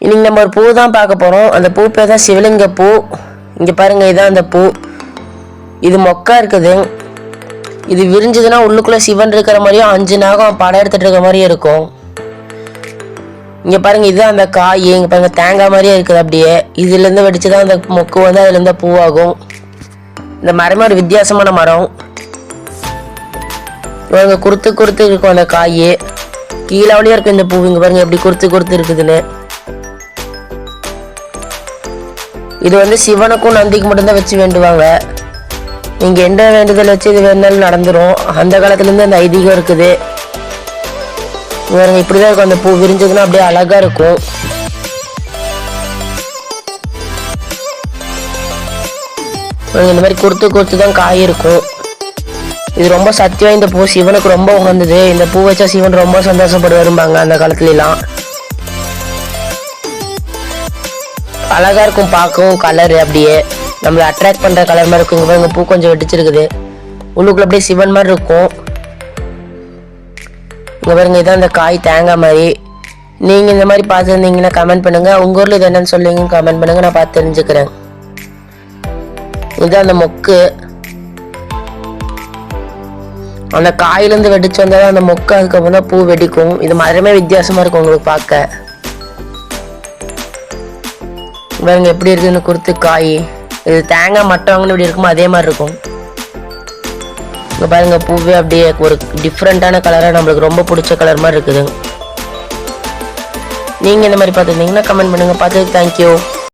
இன்னைக்கு நம்ம ஒரு பூ தான் பார்க்க போகிறோம் அந்த பூ பேர் தான் சிவலிங்க பூ. இங்கே பாருங்கள் இதுதான் அந்த பூ. இது மொக்கா இருக்குது. இது விரிஞ்சதுன்னா உள்ளுக்குள்ளே சிவன் இருக்கிற மாதிரியும் அஞ்சு நாகம் படம் எடுத்துகிட்டு இருக்கிற மாதிரியும் இருக்கும். இங்கே பாருங்கள் இதுதான் அந்த காய். இங்கே பாருங்கள் தேங்காய் மாதிரியே இருக்குது அப்படியே. இதுலேருந்து வெடிச்சு தான் அந்த மொக்கு வந்து அதுலேருந்து பூவாகும். இந்த மரமே ஒரு வித்தியாசமான மரம். இவங்க குறுத்து குறுத்து இருக்கும் அந்த காய். கீழாவளியா இருக்கும் இந்த பூ. இங்கே பாருங்கள் எப்படி குறுத்து குறுத்து இருக்குதுன்னு. இது வந்து சிவனுக்கும் நந்திக்கு மட்டும்தான் வச்சு வேண்டுவாங்க. நீங்கள் எந்த வேண்டுதல் வச்சு இது வேணாலும் நடந்துடும் அந்த காலத்துலேருந்து அந்த ஐதீகம் இருக்குது. இங்க இப்படி தான் இருக்கும். அந்த பூ விரிஞ்சதுன்னா அப்படியே அழகா இருக்கும். இந்த மாதிரி கொடுத்து கொடுத்து தான் காய் இருக்கும். இது ரொம்ப சக்தி வாய்ந்த பூ. சிவனுக்கு ரொம்ப உகந்தது. இந்த பூ வச்சா சிவன் ரொம்ப சந்தோஷப்படுவாரும்பாங்க அந்த காலத்துலலாம். அழகாக இருக்கும் பார்க்கவும் கலர் அப்படியே. நம்மளை அட்ராக்ட் பண்ணுற கலர் மாதிரி இருக்கும். இங்க பாருங்க பூ கொஞ்சம் வெடிச்சிருக்குது. உள்ளுக்குள்ள அப்படியே சிவன் மாதிரி இருக்கும். இங்கே பாருங்க இதான் இந்த காய் தேங்காய் மாதிரி. நீங்கள் இந்த மாதிரி பார்த்துருந்தீங்கன்னா கமெண்ட் பண்ணுங்கள் உங்கள் ஊரில் இது என்னன்னு சொல்லுங்க கமெண்ட் பண்ணுங்க. நான் பார்த்து தெரிஞ்சுக்கிறேன். இதுதான் அந்த மொக்கு. அந்த காயிலேருந்து வெடிச்சு வந்தால் அந்த மொக்கு. அதுக்கப்புறம் தான் பூ வெடிக்கும். இது மரமே வித்தியாசமாக இருக்கும் உங்களுக்கு பார்க்க. பாருங்க எப்படி இருக்குன்னு குறுத்து காய். இது தேங்காய் மற்றவங்களும் இப்படி இருக்குமோ அதே மாதிரி இருக்கும். இங்கே பாருங்க பூவே அப்படியே ஒரு டிஃப்ரெண்ட்டான கலராக நம்மளுக்கு ரொம்ப பிடிச்ச கலர் மாதிரி இருக்குது. நீங்கள் இந்த மாதிரி பார்த்துருந்தீங்கன்னா கமெண்ட் பண்ணுங்கள் பார்த்து தேங்க்யூ